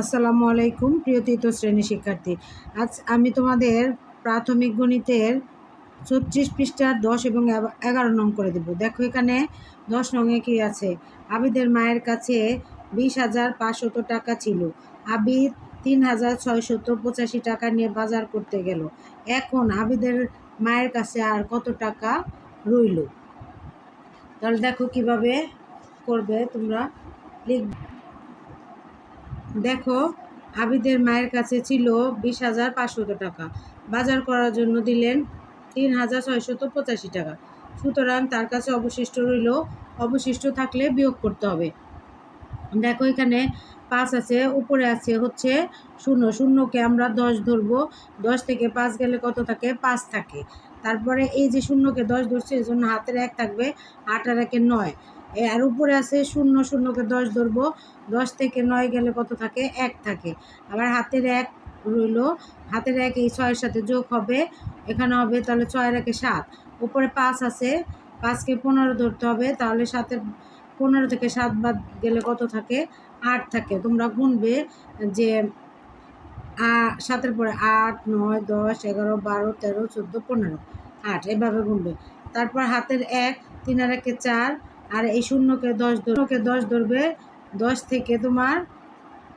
আসসালামু আলাইকুম, প্রিয় তৃতীয় শ্রেণি শিক্ষার্থী। আজ আমি তোমাদের প্রাথমিক গণিতের ছত্রিশ পৃষ্ঠার দশ এবং এগারো নং করে দেব। দেখো এখানে দশ নংয়ে কি আছে? আবিদের মায়ের কাছে বিশ হাজার পাঁচশত টাকা ছিল। আবিদ তিন হাজার ছয়শত পঁচাশি টাকা নিয়ে বাজার করতে গেল। এখন আবিদের মায়ের কাছে আর কত টাকা রইল? তাহলে দেখো কীভাবে করবে তোমরা। লিখ দেখো, আবিদের মায়ের কাছে ছিল বিশ হাজার পাঁচশত টাকা। বাজার করার জন্য দিলেন তিন হাজার ছয়শত পঁচাশি টাকা। সুতরাং তার কাছে অবশিষ্ট রইল, অবশিষ্ট থাকলে বিয়োগ করতে হবে। দেখো এখানে পাঁচ আছে, উপরে আছে হচ্ছে শূন্য। শূন্যকে আমরা দশ ধরবো। দশ থেকে পাঁচ গেলে কত থাকে? পাঁচ থাকে। তারপরে এই যে শূন্যকে দশ ধরছে এই জন্য হাতের এক থাকবে, আট আর একে নয়। আর উপরে আছে শূন্য, শূন্যকে দশ ধরবো। দশ থেকে নয় গেলে কত থাকে? এক থাকে। আবার হাতের এক রইল। হাতের এক এই ছয়ের সাথে যোগ হবে। এখানে হবে তাহলে ছয়ের একে সাত। উপরে পাঁচ আছে। পাঁচকে পনেরো ধরতে হবে। তাহলে সাতের পনেরো থেকে সাত বাদ গেলে কত থাকে? আট থাকে। তোমরা গুনবে যে সাতের পরে আট, নয়, দশ, এগারো, বারো, তেরো, চোদ্দ, পনেরো। আট। এভাবে গুনবে। তারপর হাতের এক তিন আর একে চার আর এই শূন্যকে দশ শূন্যকে দশ ধরবে। দশ থেকে তোমার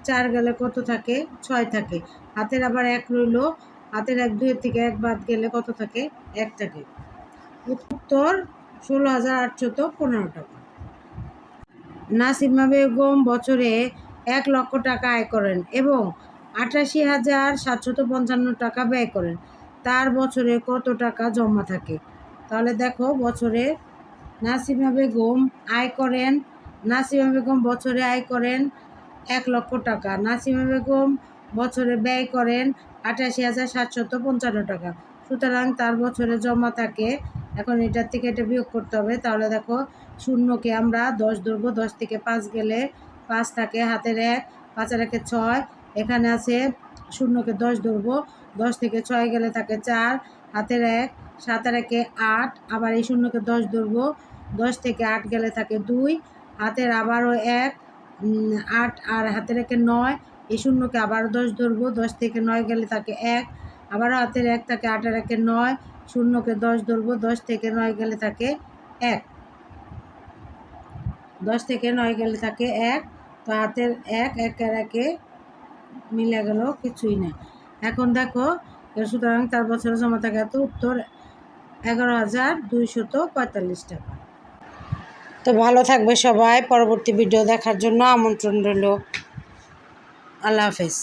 চার গেলে কত থাকে? ছয় থাকে। হাতের আবার এক রইল। হাতের এক দুইয়ের থেকে এক বাদ গেলে কত থাকে? এক থাকে। উত্তর ষোলো হাজার আটশত পনেরো টাকা। নাসিমা বেগম বছরে এক লক্ষ টাকা আয় করেন এবং আটাশি হাজার সাতশত পঞ্চান্ন টাকা ব্যয় করেন। তার বছরে কত টাকা জমা থাকে? তাহলে দেখো বছরে নাসিমা বেগম আয় করেন নাসিমা বেগম বছরে আয় করেন এক লক্ষ টাকা। নাসিমা বেগম বছরে ব্যয় করেন আটাশি হাজার সাতশত পঞ্চান্ন টাকা। সুতরাং তার বছরে জমা থাকে, এখন এটার থেকে এটা বিয়োগ করতে হবে। তাহলে দেখো, শূন্যকে আমরা দশ ধরবো। দশ থেকে পাঁচ গেলে পাঁচ থাকে হাতের এক, পাঁচের একে ছয়। এখানে আছে শূন্যকে দশ ধরবো। দশ থেকে ছয় গেলে থাকে চার, হাতের এক। সাতের একে আট, আবার এই শূন্যকে দশ ধরবো। দশ থেকে আট গেলে থাকে দুই, হাতের আবারও এক আট আর হাতের একে নয়, এই শূন্যকে আবারও দশ ধরবো। দশ থেকে নয় গেলে থাকে এক, আবারও হাতের এক থাকে আটের একে নয়, শূন্যকে দশ ধরবো। দশ থেকে নয় গেলে থাকে এক। দশ থেকে নয় গেলে থাকে এক, তো হাতের এক একের একে মিলে গেল কিছুই নেই এখন দেখো সুতরাং তার বছরের সময় থাকে তো উত্তর এগারো হাজার পঁয়তাল্লিশ টাকা। তো ভালো থাকবে সবাই, পরবর্তী ভিডিও দেখার জন্য আমন্ত্রণ রইল। আল্লাহ হাফেজ।